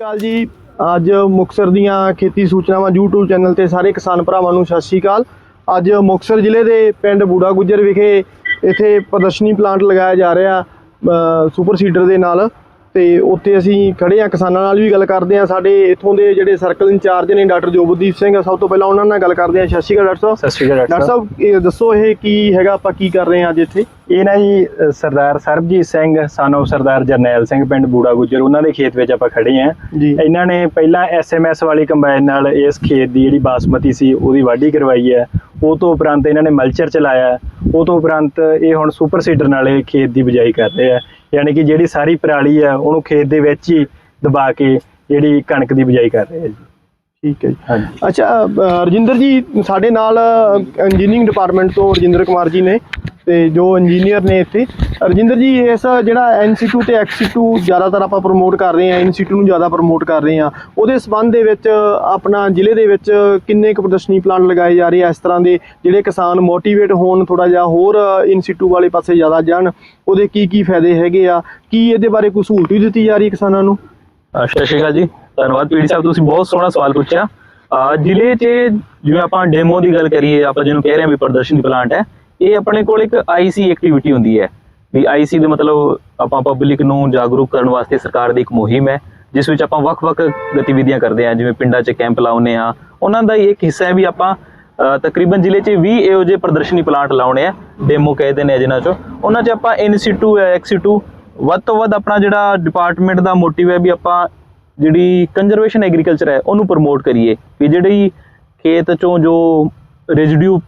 ਅਕਾਲ ਜੀ। ਅੱਜ ਮੁਕਸਰ ਦੀਆਂ ਖੇਤੀ ਸੂਚਨਾਵਾਂ YouTube ਚੈਨਲ ਤੇ ਸਾਰੇ ਕਿਸਾਨ ਭਰਾਵਾਂ ਨੂੰ ਸਤਿ ਸ਼੍ਰੀ ਅਕਾਲ। ਅੱਜ ਮੁਕਸਰ ਜ਼ਿਲ੍ਹੇ ਦੇ ਪਿੰਡ ਬੂੜਾ ਗੁੱਜਰ ਵਿਖੇ ਇੱਥੇ ਪ੍ਰਦਰਸ਼ਨੀ ਪਲਾਂਟ ਲਗਾਇਆ ਜਾ ਰਿਹਾ ਅ, ਸੁਪਰ ਸੀਡਰ ਦੇ ਨਾਲ। ਤੇ ਉੱਥੇ ਅਸੀਂ ਖੜੇ ਆ ਕਿਸਾਨਾਂ ਨਾਲ ਵੀ ਗੱਲ ਕਰਦੇ ਆ ਸਾਡੇ ਇੱਥੋਂ ਦੇ ਜਿਹੜੇ ਸਰਕਲ ਇੰਚਾਰਜ ਨੇ ਡਾਕਟਰ ਜੋਬਦੀਪ ਸਿੰਘ ਸਭ ਤੋਂ ਪਹਿਲਾਂ ਉਹਨਾਂ ਨਾਲ ਗੱਲ ਕਰਦੇ ਆ ਸਤਿ ਸ਼੍ਰੀ ਅਕਾਲ ਡਾਕਟਰ ਸਾਹਿਬ। ਸਤਿ ਸ਼੍ਰੀ ਅਕਾਲ ਡਾਕਟਰ ਸਾਹਿਬ ਇਹ ਦੱਸੋ ਇਹ ਕੀ ਹੈਗਾ ਆਪਾਂ ਕੀ ਕਰ ਰਹੇ ਆ ਅੱਜ ਇੱਥੇ? ਇਹ ਨਾ ਜੀ ਸਰਦਾਰ ਸਰਬਜੀਤ ਸਿੰਘ ਸਾਨੋ ਸਰਦਾਰ ਜਰਨੈਲ ਸਿੰਘ ਪਿੰਡ ਬੂੜਾ ਗੁੱਜਰ ਉਹਨਾਂ ਦੇ ਖੇਤ ਵਿੱਚ ਆਪਾਂ ਖੜੇ ਆਂ ਇਹਨਾਂ ਨੇ ਪਹਿਲਾਂ ਐਸਐਮਐਸ ਵਾਲੀ ਕੰਬਾਈਨ ਨਾਲ ਇਸ ਖੇਤ ਦੀ ਜਿਹੜੀ ਬਾਸਮਤੀ ਸੀ ਉਹਦੀ ਵਾਢੀ ਕਰਵਾਈ ਹੈ। ਉਹ ਤੋਂ ਉਪਰੰਤ ਇਹਨਾਂ ਨੇ ਮਲਚਰ ਚਲਾਇਆ। ਉਹ ਤੋਂ ਉਪਰੰਤ ਇਹ ਹੁਣ ਸੁਪਰ ਸੀਡਰ ਨਾਲ ਇਹ ਖੇਤ ਦੀ ਬਿਜਾਈ ਕਰ ਰਹੇ ਆ। ਯਾਨੀ ਕਿ ਜਿਹੜੀ ਸਾਰੀ ਪਰਾਲੀ ਹੈ ਉਹਨੂੰ ਖੇਤ ਦੇ ਵਿੱਚ ਹੀ ਦਬਾ ਕੇ ਜਿਹੜੀ ਕਣਕ ਦੀ ਬਿਜਾਈ ਕਰ ਰਹੇ ਆ ਜੀ। ਠੀਕ ਹੈ ਜੀ। ਹਾਂਜੀ। ਅੱਛਾ ਰਜਿੰਦਰ ਜੀ ਸਾਡੇ ਨਾਲ ਇੰਜੀਨੀਅਰਿੰਗ ਡਿਪਾਰਟਮੈਂਟ ਤੋਂ ਰਜਿੰਦਰ ਕੁਮਾਰ ਜੀ ਨੇ। ਤੇ ਜੋ ਇੰਜੀਨੀਅਰ ਨੇ ਇੱਥੇ। ਰਜਿੰਦਰ ਜੀ, ਇਸ ਜਿਹੜਾ ਐਨਸੀਟੂ ਤੇ ਐਕਸੀਟੂ ਜ਼ਿਆਦਾਤਰ ਆਪਾਂ ਪ੍ਰਮੋਟ ਕਰ ਰਹੇ ਹਾਂ ਐਨਸੀਟੂ ਨੂੰ ਜ਼ਿਆਦਾ ਪ੍ਰਮੋਟ ਕਰ ਰਹੇ ਹਾਂ। ਉਹਦੇ ਸਬੰਧ ਦੇ ਵਿੱਚ ਆਪਣਾ ਜ਼ਿਲ੍ਹੇ ਦੇ ਵਿੱਚ ਕਿੰਨੇ ਕੁ ਪ੍ਰਦਰਸ਼ਨੀ ਪਲਾਂਟ ਲਗਾਏ ਜਾ ਰਹੇ ਆ ਇਸ ਤਰ੍ਹਾਂ ਦੇ, ਜਿਹੜੇ ਕਿਸਾਨ ਮੋਟੀਵੇਟ ਹੋਣ ਥੋੜਾ ਜਿਹਾ ਹੋਰ ਇਨਸੀਟੂ ਵਾਲੇ ਪਾਸੇ ਜ਼ਿਆਦਾ ਜਾਣ, ਉਹਦੇ ਕੀ ਕੀ ਫਾਇਦੇ ਹੈਗੇ ਆ, ਕੀ ਇਹਦੇ ਬਾਰੇ ਕੋਈ ਸਹੂਲਤ ਵੀ ਦਿੱਤੀ ਜਾ ਰਹੀ ਹੈ ਕਿਸਾਨਾਂ ਨੂੰ? ਸਤਿ ਸ਼੍ਰੀ ਅਕਾਲ ਜੀ, ਧੰਨਵਾਦ ਪੀਡੀ ਸਾਹਿਬ, ਤੁਸੀਂ ਬਹੁਤ ਸੋਹਣਾ ਸਵਾਲ ਪੁੱਛਿਆ। ਜ਼ਿਲ੍ਹੇ 'ਚ ਜਿਵੇਂ ਆਪਾਂ ਡੈਮੋ ਦੀ ਗੱਲ ਕਰੀਏ, ਆਪਾਂ ਜਿਹਨੂੰ ਕਹਿ ਰਹੇ ਹਾਂ ਵੀ ਪ੍ਰਦਰਸ਼ਨੀ ਪਲਾਂਟ ਹੈ ਇਹ ਆਪਣੇ ਕੋਲ ਇੱਕ ਆਈਸੀ ਐਕਟੀਵਿਟੀ ਹੁੰਦੀ ਹੈ। ਵੀ ਆਈਸੀ ਦੇ ਮਤਲਬ ਆਪਾਂ ਪਬਲਿਕ ਨੂੰ ਜਾਗਰੂਕ ਕਰਨ ਵਾਸਤੇ ਸਰਕਾਰ ਦੀ ਇੱਕ ਮੁਹਿੰਮ ਹੈ, ਜਿਸ ਵਿੱਚ ਆਪਾਂ ਵੱਖ-ਵੱਖ ਗਤੀਵਿਧੀਆਂ ਕਰਦੇ ਹਾਂ, ਜਿਵੇਂ ਪਿੰਡਾਂ 'ਚ ਕੈਂਪ ਲਾਉਨੇ ਆ ਉਹਨਾਂ ਦਾ ਹੀ ਇੱਕ ਹਿੱਸਾ ਹੈ ਵੀ ਆਪਾਂ ਤਕਰੀਬਨ ਜ਼ਿਲ੍ਹੇ 'ਚ 20 ਇਹੋ ਜਿਹੇ ਪ੍ਰਦਰਸ਼ਨੀ ਪਲਾਂਟ ਲਾਉਣੇ ਆ ਡੈਮੋ ਕਹਿੰਦੇ ਨੇ ਜਿਨ੍ਹਾਂ 'ਚੋਂ। ਉਹਨਾਂ 'ਚ ਆਪਾਂ ਇਨਸੀਟੂ ਐਕਸੀਟੂ ਵੱਧ ਤੋਂ ਵੱਧ ਆਪਣਾ ਜਿਹੜਾ ਡਿਪਾਰਟਮੈਂਟ ਦਾ ਮੋਟਿਵ ਹੈ ਵੀ ਆਪਾਂ ਜਿਹੜੀ ਕੰਜ਼ਰਵੇਸ਼ਨ ਐਗਰੀਕਲਚਰ ਹੈ, ਉਹਨੂੰ ਪ੍ਰਮੋਟ ਕਰੀਏ। ਵੀ ਜਿਹੜੀ ਖੇਤ ਚੋਂ ਜੋ ਰੈਜ਼ਿਡਿਊ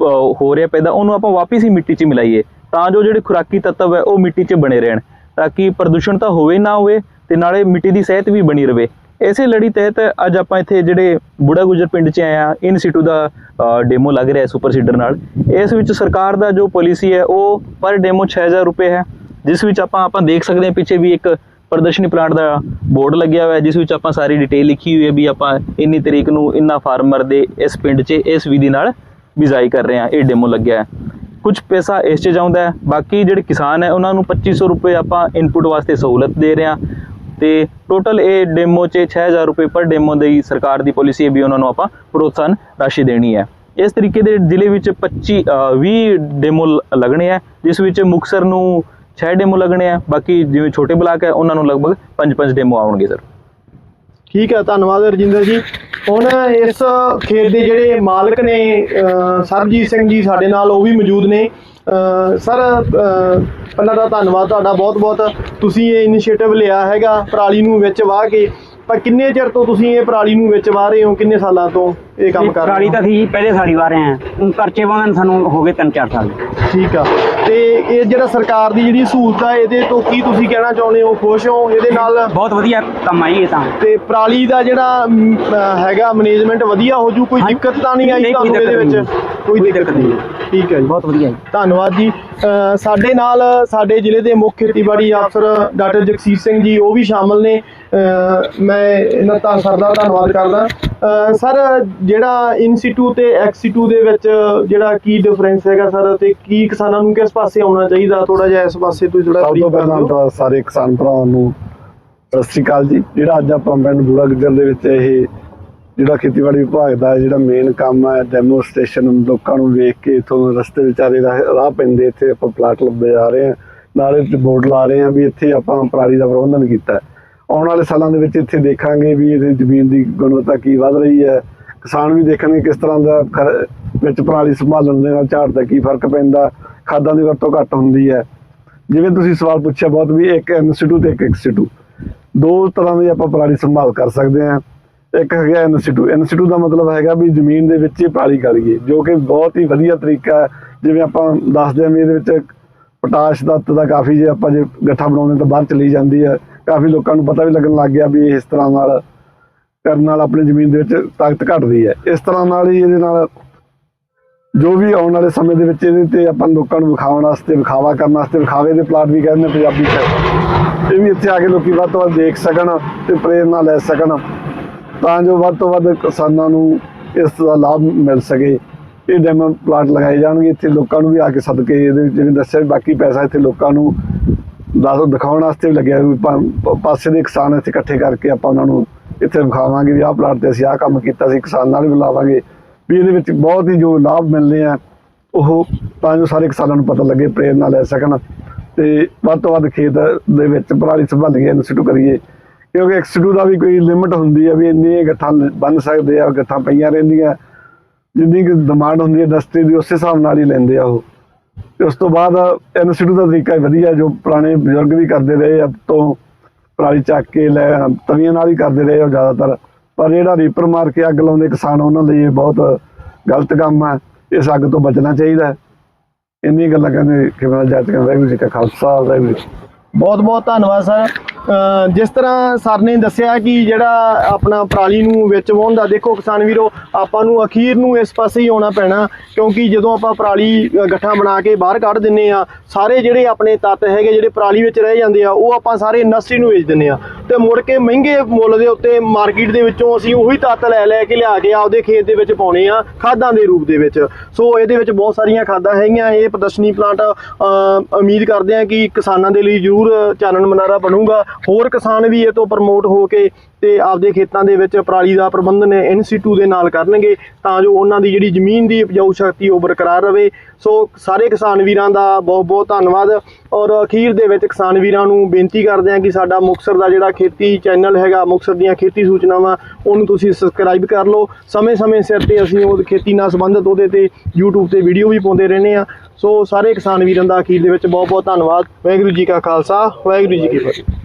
ਹੋ ਰਿਹਾ ਪੈਦਾ, ਉਹਨੂੰ ਆਪਾਂ ਵਾਪਸ ਹੀ ਮਿੱਟੀ 'ਚ ਮਿਲਾਈਏ। ਤਾਂ ਜੋ ਜਿਹੜੇ ਖੁਰਾਕੀ ਤੱਤਵ ਹੈ, ਉਹ ਮਿੱਟੀ 'ਚ ਬਣੇ ਰਹਿਣ, ਤਾਂ ਕਿ ਪ੍ਰਦੂਸ਼ਣ ਤਾਂ ਹੋਵੇ ਨਾ ਹੋਵੇ, ਤੇ ਨਾਲੇ ਮਿੱਟੀ ਦੀ ਸਿਹਤ ਵੀ ਬਣੀ ਰਵੇ। ਇਸੇ ਲੜੀ ਤਹਿਤ ਅੱਜ ਆਪਾਂ ਇੱਥੇ ਜਿਹੜੇ ਬੁੜਾ ਗੁਜਰ ਪਿੰਡ 'ਚ ਆਏ ਆ ਇਨ ਸਿਟੂ ਦਾ ਡੈਮੋ ਲੱਗ ਰਿਹਾ ਹੈ ਸੁਪਰ ਸੀਡਰ ਨਾਲ। ਇਸ ਵਿੱਚ ਸਰਕਾਰ ਦਾ ਜੋ ਪਾਲਿਸੀ ਹੈ, ਉਹ ਪਰ ਡੈਮੋ 6000 ਰੁਪਏ ਹੈ, ਜਿਸ ਵਿੱਚ ਆਪਾਂ ਆਪਾਂ ਦੇਖ ਸਕਦੇ ਹਾਂ, ਪਿੱਛੇ ਵੀ ਇੱਕ ਪ੍ਰਦਰਸ਼ਨੀ ਪਲਾਂਟ ਦਾ ਬੋਰਡ ਲੱਗਿਆ ਹੋਇਆ ਜਿਸ ਵਿੱਚ ਆਪਾਂ ਸਾਰੀ ਡਿਟੇਲ ਲਿਖੀ ਹੋਈ ਹੈ ਵੀ ਆਪਾਂ ਇੰਨੀ ਤਰੀਕ ਨੂੰ ਇੰਨਾ ਫਾਰਮਰ ਦੇ ਇਸ ਪਿੰਡ 'ਚ, ਇਸ ਵਿਧੀ ਨਾਲ ਬਿਜਾਈ ਕਰ ਰਹੇ ਹਾਂ ਇਹ ਡੈਮੋ ਲੱਗਿਆ ਹੈ। ਕੁਝ ਪੈਸਾ ਇਸ 'ਚ ਜਾਉਂਦਾ ਹੈ ਬਾਕੀ ਜਿਹੜੇ ਕਿਸਾਨ ਹੈ ਉਹਨਾਂ ਨੂੰ 2500 ਰੁਪਏ ਆਪਾਂ ਇਨਪੁਟ ਵਾਸਤੇ ਸਹੂਲਤ ਦੇ ਰਹੇ ਹਾਂ। ਤੇ ਟੋਟਲ ਇਹ ਡੈਮੋ 'ਚ 6000 ਰੁਪਏ ਪਰ ਡੈਮੋ ਦੀ ਸਰਕਾਰ ਦੀ ਪਾਲਿਸੀ ਹੈ ਵੀ ਉਹਨਾਂ ਨੂੰ ਆਪਾਂ ਪ੍ਰੋਤਸਾਹਨ ਰਾਸ਼ੀ ਦੇਣੀ ਹੈ। ਇਸ ਤਰੀਕੇ ਦੇ ਜ਼ਿਲ੍ਹੇ ਵਿੱਚ 25 ਅ, 20 ਡੈਮੋ ਲ- ਲੱਗਣੇ ਆ ਜਿਸ ਵਿੱਚ ਮੁਕਸਰ ਨੂੰ 6 ਡੈਮੋ ਲੱਗਣੇ ਆ ਬਾਕੀ ਜਿਵੇਂ ਛੋਟੇ ਬਲਾਕ ਹੈ ਉਹਨਾਂ ਨੂੰ ਲਗਭਗ 5-5 ਡੈਮੋ ਆਉਣਗੇ ਸਰ ਠੀਕ ਹੈ ਧੰਨਵਾਦ ਰਜਿੰਦਰ ਜੀ। ਹੁਣ ਇਸ ਖੇਤ ਦੇ ਜਿਹੜੇ ਮਾਲਕ ਨੇ ਸਰਬਜੀਤ ਸਿੰਘ ਜੀ ਸਾਡੇ ਨਾਲ, ਉਹ ਵੀ ਮੌਜੂਦ ਨੇ। ਸਰ, ਅਹ, ਪਹਿਲਾਂ ਤਾਂ ਧੰਨਵਾਦ ਤੁਹਾਡਾ ਬਹੁਤ-ਬਹੁਤ। ਤੁਸੀਂ ਇਹ ਇਨੀਸ਼ੀਏਟਿਵ ਲਿਆ ਹੈਗਾ ਪਰਾਲੀ ਨੂੰ ਵਿੱਚ ਵਾਹ ਕੇ। ਪਰ ਕਿੰਨੇ ਚਿਰ ਤੋਂ ਤੁਸੀਂ ਇਹ ਪਰਾਲੀ ਨੂੰ ਵਿੱਚ ਵਾਹ ਰਹੇ ਹੋ? ਕਿੰਨੇ ਸਾਲਾਂ ਤੋਂ? ਇਹ ਕੰਮ ਕਰ ਰਹੇ ਹੋ। ਤਾਂ ਸੀ ਪਹਿਲੇ ਸਾਰੀ ਵਾਰ ਰਹੇ ਆ ਪਰਚੇ ਵਾਹਨ ਸਾਨੂੰ ਹੋ ਗਏ 3-4 ਸਾਲ। ਠੀਕ ਆ। ਤੇ ਇਹ ਜਿਹੜਾ ਸਰਕਾਰ ਦੀ ਜਿਹੜੀ ਸਹੂਲਤ ਆ ਇਹਦੇ ਤੋਂ ਕੀ ਤੁਸੀਂ ਕਹਿਣਾ ਚਾਹੁੰਦੇ ਹੋ? ਖੁਸ਼ ਹੋ? ਇਹਦੇ ਨਾਲ ਬਹੁਤ ਵਧੀਆ ਕੰਮ ਆਈ ਇਹ ਤਾਂ। ਤੇ ਪਰਾਲੀ ਦਾ ਜਿਹੜਾ ਮ, ਅਹ, ਹੈਗਾ ਮੈਨੇਜਮੈਂਟ ਵਧੀਆ ਹੋ ਜੂ? ਕੋਈ ਹਾਂਜੀ। ਦਿੱਕਤ ਤਾਂ ਨਹੀਂ ਆਈ ਨਹੀਂ, ਕੋਈ ਤੁਹਾਨੂੰ ਇਹਦੇ ਦਿੱਕਤ ਵਿੱਚ? ਨਹੀਂ। ਕੋਈ ਕੋਈ ਦਿੱਕਤ ਦਿੱਕਤ ਨਹੀਂ। ਠੀਕ ਹੈ ਜੀ। ਬਹੁਤ ਵਧੀਆ ਜੀ। ਧੰਨਵਾਦ ਜੀ। ਸਾਡੇ ਨਾਲ ਸਾਡੇ ਜ਼ਿਲ੍ਹੇ ਦੇ ਮੁੱਖ ਖੇਤੀਬਾੜੀ ਅਫਸਰ ਡਾਕਟਰ ਜਗਸੀਰ ਸਿੰਘ ਜੀ ਉਹ ਵੀ ਸ਼ਾਮਲ ਨੇ। ਅਹ, ਮੈਂ ਇਹਨਾਂ ਦਾ ਸਰ ਦਾ ਧੰਨਵਾਦ ਕਰਦਾ। ਅਹ, ਸਰ ਜਿਹੜਾ ਇਨਸੀਟੂ ਤੇ ਐਕਸੀਟੂ ਦੇ ਵਿੱਚ ਜਿਹੜਾ ਕੀ ਡਿਫਰੈਂਸ ਹੈਗਾ ਸਰ ਤੇ ਕੀ ਕਿਸਾਨਾਂ ਨੂੰ ਕਿਸ ਪਾਸੇ ਆਉਣਾ ਚਾਹੀਦਾ ਥੋੜਾ ਜਿਹਾ ਇਸ ਪਾਸੇ ਤੁਸੀਂ ਥੋੜਾ ਸਭ ਤੋਂ ਪਹਿਲਾਂ ਤਾਂ ਸਾਰੇ ਕਿਸਾਨ ਭਰਾਵਾਂ ਨੂੰ ਸਤਿ ਸ਼੍ਰੀ ਅਕਾਲ ਜੀ। ਜਿਹੜਾ ਅੱਜ ਆਪਾਂ ਪਿੰਡ ਬੂੜਾ ਗੁੱਜਰ ਦੇ ਵਿੱਚ ਇਹ ਜਿਹੜਾ ਖੇਤੀਬਾੜੀ ਵਿਭਾਗ ਦਾ ਜਿਹੜਾ ਮੇਨ ਕੰਮ ਹੈ ਡੈਮੋਸਟ੍ਰੇਸ਼ਨ ਲੋਕਾਂ ਨੂੰ ਵੇਖ ਕੇ ਇਥੋਂ ਰਸਤੇ ਵਿਚਾਰੇ ਰਾਹ ਪੈਂਦੇ ਇੱਥੇ ਆਪਾਂ ਪਲਾਟ ਲੱਭੇ ਜਾ ਰਹੇ ਹਾਂ ਨਾਲੇ ਤੇ ਬੋਰਡ ਲਾ ਰਹੇ ਹਾਂ ਵੀ ਇੱਥੇ ਆਪਾਂ ਪਰਾਲੀ ਦਾ ਪ੍ਰਬੰਧਨ ਕੀਤਾ ਆਉਣ ਵਾਲੇ ਸਾਲਾਂ ਦੇ ਵਿੱਚ ਇੱਥੇ ਦੇਖਾਂਗੇ ਵੀ ਇਹਦੀ ਜ਼ਮੀਨ ਦੀ ਗੁਣਵੱਤਾ ਕੀ ਵੱਧ ਰਹੀ ਹੈ ਕਿਸਾਨ ਵੀ ਦੇਖਣਗੇ ਕਿਸ ਤਰ੍ਹਾਂ ਦਾ ਖਰ- ਵਿੱਚ ਪਰਾਲੀ ਸੰਭਾਲਣ ਦੇ ਨਾਲ ਝਾੜ ਦਾ ਕੀ ਫ਼ਰਕ ਪੈਂਦਾ, ਖਾਦਾਂ ਦੀ ਵਰਤੋਂ ਘੱਟ ਹੁੰਦੀ ਹੈ। ਜਿਵੇਂ ਤੁਸੀਂ ਸਵਾਲ ਪੁੱਛਿਆ ਬਹੁਤ ਵੀ ਇੱਕ ਇੰਸਟੀਟਿਊਟ ਤੇ ਇੱਕ ਐਕਸਟੀਟਿਊਟ ਦੋ ਤਰ੍ਹਾਂ ਦੀ ਆਪਾਂ ਪਰਾਲੀ ਸੰਭਾਲ ਕਰ ਸਕਦੇ ਹਾਂ। ਇੱਕ ਹੈਗਾ ਇੰਸਟੀਟਿਊਟ ਇੰਸਟੀਟਿਊਟ ਦਾ ਮਤਲਬ ਹੈਗਾ ਵੀ ਜ਼ਮੀਨ ਦੇ ਵਿੱਚ ਹੀ ਪਰਾਲੀ ਕਰੀਏ ਜੋ ਕਿ ਬਹੁਤ ਹੀ ਵਧੀਆ ਤਰੀਕਾ ਹੈ। ਜਿਵੇਂ ਆਪਾਂ ਦੱਸਦੇ ਹਾਂ ਵੀ ਇਹਦੇ ਵਿੱਚ ਪੋਟਾਸ਼ ਤੱਤ ਦਾ ਕਾਫੀ ਜੇ ਆਪਾਂ ਜੇ ਗੱਠਾ ਬਣਾਉਂਦੇ ਤਾਂ ਬਾਹਰ ਚਲੀ ਜਾਂਦੀ ਹੈ। ਕਾਫੀ ਲੋਕਾਂ ਨੂੰ ਪਤਾ ਵੀ ਲੱਗਣ ਲੱਗ ਗਿਆ ਵੀ ਇਸ ਤਰ੍ਹਾਂ ਨਾਲ ਕਰਨ ਨਾਲ ਆਪਣੀ ਜ਼ਮੀਨ ਦੇ ਵਿੱਚ ਤਾਕਤ ਘਟਦੀ ਹੈ। ਇਸ ਤਰ੍ਹਾਂ ਨਾਲ ਹੀ ਇਹਦੇ ਨਾਲ ਜੋ ਵੀ ਆਉਣ ਵਾਲੇ ਸਮੇਂ ਦੇ ਵਿੱਚ ਇਹਦੇ ਤੇ ਆਪਾਂ ਲੋਕਾਂ ਨੂੰ ਵਿਖਾਉਣ ਵਾਸਤੇ, ਵਿਖਾਵਾ ਕਰਨ ਵਾਸਤੇ, ਵਿਖਾਵੇ ਦੇ ਪਲਾਟ ਵੀ ਕਹਿੰਦੇ ਨੇ ਪੰਜਾਬੀ ਚ। ਇਹ ਵੀ ਇੱਥੇ ਆ ਕੇ ਲੋਕੀ ਵੱਧ ਤੋਂ ਵੱਧ ਦੇਖ ਸਕਣ ਤੇ ਪ੍ਰੇਰਨਾ ਲੈ ਸਕਣ ਤਾਂ ਜੋ ਵੱਧ ਤੋਂ ਵੱਧ ਕਿਸਾਨਾਂ ਨੂੰ ਇਸ ਦਾ ਲਾਭ ਮਿਲ ਸਕੇ। ਇਹ ਡੈਮੋ ਪਲਾਟ ਲਗਾਏ ਜਾਣਗੇ, ਇੱਥੇ ਲੋਕਾਂ ਨੂੰ ਵੀ ਆ ਕੇ ਸਦਕੇ ਇਹਦੇ ਵਿੱਚ ਜਿਵੇਂ ਦੱਸਿਆ ਵੀ ਬਾਕੀ ਪੈਸਾ ਇੱਥੇ ਲੋਕਾਂ ਨੂੰ ਦੱਸ ਦਿਖਾਉਣ ਵਾਸਤੇ ਵੀ ਲੱਗਿਆ ਪਾਸੇ ਦੇ ਕਿਸਾਨ ਇੱਥੇ ਇਕੱਠੇ ਕਰਕੇ ਆਪਾਂ ਉਹਨਾਂ ਨੂੰ ਇੱਥੇ ਵਿਖਾਵਾਂਗੇ ਵੀ ਆਹ ਪਲਾਟ ਤੇ ਅਸੀਂ ਆਹ ਕੰਮ ਕੀਤਾ ਸੀ, ਕਿਸਾਨਾਂ ਨਾਲ ਵੀ ਬੁਲਾਵਾਂਗੇ ਵੀ ਇਹਦੇ ਵਿੱਚ ਬਹੁਤ ਹੀ ਜੋ ਲਾਭ ਮਿਲਨੇ ਆ, ਉਹ ਤਾਂ ਜੋ ਸਾਰੇ ਕਿਸਾਨਾਂ ਨੂੰ ਪਤਾ ਲੱਗੇ, ਪ੍ਰੇਰਨਾ ਲੈ ਸਕਣ ਤੇ ਵੱਧ ਤੋਂ ਵੱਧ ਖੇਤ ਦੇ ਵਿੱਚ ਪਰਾਲੀ ਸੰਭਾਲੀਏ ਇੰਸਟੀਟਿਊਟ ਕਰੀਏ। ਕਿਉਂਕਿ ਇੰਸਟੀਟਿਊਟ ਦਾ ਵੀ ਕੋਈ ਲਿਮਿਟ ਹੁੰਦੀ ਆ ਵੀ ਇੰਨੇ ਗੱਠਾਂ ਬਣ ਸਕਦੇ ਆ, ਗੱਠਾਂ ਪਈਆਂ ਰਹਿੰਦੀਆਂ। ਜਿੰਨੀ ਕਿ ਡਿਮਾਂਡ ਹੁੰਦੀ ਹੈ ਇੰਡਸਟਰੀ ਦੀ, ਉਸੇ ਹਿਸਾਬ ਨਾਲ ਹੀ ਲੈਂਦੇ ਆ ਉਹ। ਤੇ ਉਸ ਤੋਂ ਬਾਅਦ ਇੰਸਟੀਟਿਊਟ ਦਾ ਤਰੀਕਾ ਵਧੀਆ, ਜੋ ਪੁਰਾਣੇ ਬਜ਼ੁਰਗ ਵੀ ਕਰਦੇ ਰਹੇ ਆ ਤੋਂ ਪਰਾਲੀ ਚੱਕ ਕੇ ਲੈ, ਤਵੀਆਂ ਨਾਲ ਹੀ ਕਰਦੇ ਰਹੇ ਉਹ ਜ਼ਿਆਦਾਤਰ। ਪਰ ਜਿਹੜਾ ਰੀਪਰ ਮਾਰ ਕੇ ਅੱਗ ਲਾਉਂਦੇ ਕਿਸਾਨ, ਉਹਨਾਂ ਲਈ ਇਹ ਬਹੁਤ ਗਲਤ ਕੰਮ ਹੈ ਇਸ ਅੱਗ ਤੋਂ ਬਚਣਾ ਚਾਹੀਦਾ ਹੈ। ਇੰਨੀ ਗੱਲਾਂ ਕਹਿੰਦੇ ਕਿ ਮੈਂ ਕਹਿੰਦਾ ਵਾਹਿਗੁਰੂ ਜੀ ਕਾ ਖਾਲਸਾ, ਵਾਹਿਗੁਰੂ ਜੀ ਬਹੁਤ ਬਹੁਤ ਧੰਨਵਾਦ, ਸਰ। ਜਿਸ ਤਰ੍ਹਾਂ ਸਰ ਨੇ ਦੱਸਿਆ ਕਿ ਜਿਹੜਾ ਆਪਣਾ ਪਰਾਲੀ ਨੂੰ ਵਿੱਚ ਵਾਹੁਣ ਦਾ, ਦੇਖੋ ਕਿਸਾਨ ਵੀਰੋ, ਆਪਾਂ ਨੂੰ ਅਖੀਰ ਨੂੰ ਇਸ ਪਾਸੇ ਹੀ ਆਉਣਾ ਪੈਣਾ, ਕਿਉਂਕਿ ਜਦੋਂ ਆਪਾਂ ਪਰਾਲੀ ਗੱਠਾਂ ਬਣਾ ਕੇ ਬਾਹਰ ਕੱਢ ਦਿੰਨੇ ਆ ਸਾਰੇ ਜਿਹੜੇ ਆਪਣੇ ਤੱਤ ਹੈਗੇ, ਜਿਹੜੇ ਪਰਾਲੀ ਵਿੱਚ ਰਹਿ ਜਾਂਦੇ ਆ, ਉਹ ਆਪਾਂ ਸਾਰੇ ਇੰਡਸਟਰੀ ਨੂੰ ਵੇਚ ਦਿੰਨੇ ਆ ਤੇ ਮੁੜ ਕੇ ਮਹਿੰਗੇ ਮੁੱਲ ਦੇ ਉੱਤੇ ਮਾਰਕੀਟ ਦੇ ਵਿੱਚੋਂ ਅਸੀਂ ਉਹੀ ਤੱਤ ਲੈ ਲੈ ਕੇ ਲਿਆ ਕੇ ਆਪਦੇ ਖੇਤ ਦੇ ਵਿੱਚ ਪਾਉਣੇ ਆ ਖਾਦਾਂ ਦੇ ਰੂਪ ਦੇ ਵਿੱਚ। ਸੋ ਇਹਦੇ ਵਿੱਚ ਬਹੁਤ ਸਾਰੀਆਂ ਖਾਦਾਂ ਹੈਗੀਆਂ, ਇਹ ਪ੍ਰਦਰਸ਼ਨੀ ਪਲਾਂਟ ਉਮੀਦ ਕਰਦੇ ਆ ਕਿ ਕਿਸਾਨਾਂ ਦੇ ਲਈ ਜ਼ਰੂਰ ਚਾਨਣ ਮਨਾਰਾ ਬਣੂਗਾ। ਹੋਰ ਕਿਸਾਨ ਵੀ ਇਹ ਤੋਂ ਪ੍ਰਮੋਟ ਹੋ ਕੇ ਤੇ ਆਪਦੇ ਖੇਤਾਂ ਦੇ ਵਿੱਚ ਪਰਾਲੀ ਦਾ ਪ੍ਰਬੰਧਨ ਇਨਸੀਟੂ ਦੇ ਨਾਲ ਕਰਨਗੇ, ਤਾਂ ਜੋ ਉਹਨਾਂ ਦੀ ਜਿਹੜੀ ਜ਼ਮੀਨ ਦੀ ਉਪਜਾਊ ਸ਼ਕਤੀ ਉਹ ਬਰਕਰਾਰ ਰਵੇ ਸੋ ਸਾਰੇ ਕਿਸਾਨ ਵੀਰਾਂ ਦਾ ਬਹੁਤ ਬਹੁਤ ਧੰਨਵਾਦ। ਔਰ ਅਖੀਰ ਦੇ ਵਿੱਚ ਕਿਸਾਨ ਵੀਰਾਂ ਨੂੰ ਬੇਨਤੀ ਕਰਦੇ ਹਾਂ ਕਿ ਸਾਡਾ ਮੁਕਤਸਰ ਦਾ ਜਿਹੜਾ ਖੇਤੀ ਚੈਨਲ ਹੈਗਾ, ਮੁਕਤਸਰ ਦੀਆਂ ਖੇਤੀ ਸੂਚਨਾਵਾਂ, ਉਹਨੂੰ ਤੁਸੀਂ ਸਬਸਕ੍ਰਾਈਬ ਕਰ ਲਓ। ਸਮੇਂ-ਸਮੇਂ ਸਿਰ ਤੇ ਅਸੀਂ ਉਹ ਖੇਤੀ ਨਾਲ ਸੰਬੰਧਿਤ ਉਹਦੇ ਤੇ YouTube ਤੇ ਵੀਡੀਓ ਵੀ ਪਾਉਂਦੇ ਰਹਿੰਦੇ ਆ ਸੋ ਸਾਰੇ ਕਿਸਾਨ ਵੀਰਾਂ ਦਾ ਅਖੀਰ ਦੇ ਵਿੱਚ ਬਹੁਤ ਬਹੁਤ ਧੰਨਵਾਦ। ਵਾਹਿਗੁਰੂ ਜੀ ਕਾ ਖਾਲਸਾ, ਵਾਹਿਗੁਰੂ ਜੀ ਕੀ ਫਤਿਹ।